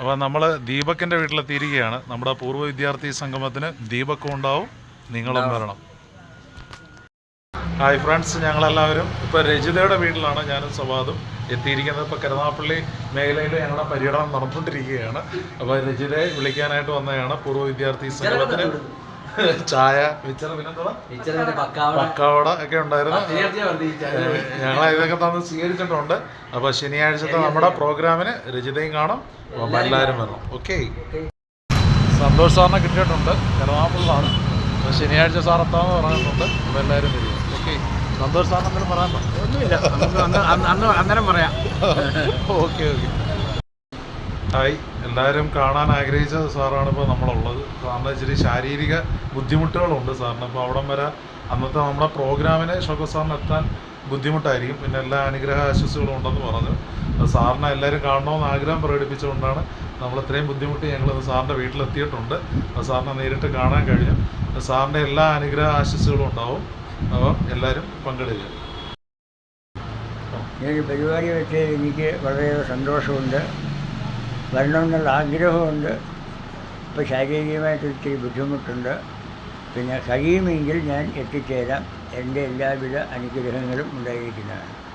അപ്പോൾ നമ്മൾ ദീപക്കിന്റെ വീട്ടിലെത്തിയിരിക്കുകയാണ്. നമ്മുടെ പൂർവ വിദ്യാർത്ഥി സംഗമത്തിന് ദീപക്കും ഉണ്ടാവും നിങ്ങളും വരണം. ഹായ് ഫ്രണ്ട്സ് ഞങ്ങളെല്ലാവരും ഇപ്പോൾ രജിതയുടെ വീട്ടിലാണ് ഞാനും സവാദും എത്തിയിരിക്കുന്നത്. ഇപ്പോൾ കരുനാപ്പള്ളി മേഖലയിൽ ഞങ്ങളുടെ പര്യടനം നടന്നുകൊണ്ടിരിക്കുകയാണ്. അപ്പോൾ രജിതയെ വിളിക്കാനായിട്ട് വന്നതാണ് പൂർവ വിദ്യാർത്ഥി സംഗമത്തിന്. ചായ. പക്കാവട. പക്കാവട ഒക്കെ ഉണ്ടായിരുന്നു. ഞങ്ങൾ ഇതൊക്കെ തന്ന് സ്വീകരിച്ചിട്ടുണ്ട്. അപ്പൊ ശനിയാഴ്ചത്തെ നമ്മുടെ പ്രോഗ്രാമിന് രചിതയും കാണും. അപ്പം എല്ലാവരും വരണം. ഓക്കെ. സന്തോഷ് സാറിനെ കിട്ടിയിട്ടുണ്ട്. എറണാകുളത്താണ് അപ്പോൾ ശനിയാഴ്ച സാർ എത്താമെന്ന് പറഞ്ഞിട്ടുണ്ട്. അപ്പോൾ എല്ലാവരും വരിക. ഓക്കെ. സന്തോഷ് സാറിന് എന്തെങ്കിലും പറയാൻ ഒന്നുമില്ല. അന്നേരം പറയാം. Okay okay. ഹായ്. എല്ലാവരും കാണാൻ ആഗ്രഹിച്ച സാറാണ് ഇപ്പോൾ നമ്മളുള്ളത്. സാറിന് ഇച്ചിരി ശാരീരിക ബുദ്ധിമുട്ടുകളുണ്ട് സാറിന്. അപ്പോൾ അവിടം വരെ അന്നത്തെ നമ്മുടെ പ്രോഗ്രാമിന് ഷോക്കോ സാറിന് എത്താൻ ബുദ്ധിമുട്ടായിരിക്കും. പിന്നെ എല്ലാ അനുഗ്രഹ ആശംസകളും ഉണ്ടെന്ന് പറഞ്ഞു. സാറിനെ എല്ലാവരും കാണണമെന്ന് ആഗ്രഹം പ്രകടിപ്പിച്ചുകൊണ്ടാണ് നമ്മൾ ഇത്രയും ബുദ്ധിമുട്ട് ഞങ്ങൾ സാറിന്റെ വീട്ടിലെത്തിയിട്ടുണ്ട്. സാറിനെ നേരിട്ട് കാണാൻ കഴിഞ്ഞു. സാറിന്റെ എല്ലാ അനുഗ്രഹ ആശംസകളും ഉണ്ടാവും. അപ്പോൾ എല്ലാവരും പങ്കെടുക്കുക ഈ പരിപാടി വെച്ച് എനിക്ക് വളരെയേറെ സന്തോഷമുണ്ട്. വരണമെന്നുള്ള ആഗ്രഹമുണ്ട്. ഇപ്പോൾ ശാരീരികമായിട്ട് ഇത്തിരി ബുദ്ധിമുട്ടുണ്ട്. പിന്നെ കഴിയുമെങ്കിൽ ഞാൻ എത്തിച്ചേരാം. എന്റെ എല്ലാവിധ അനുഗ്രഹങ്ങളും ഉണ്ടായിരിക്കുന്നതാണ്.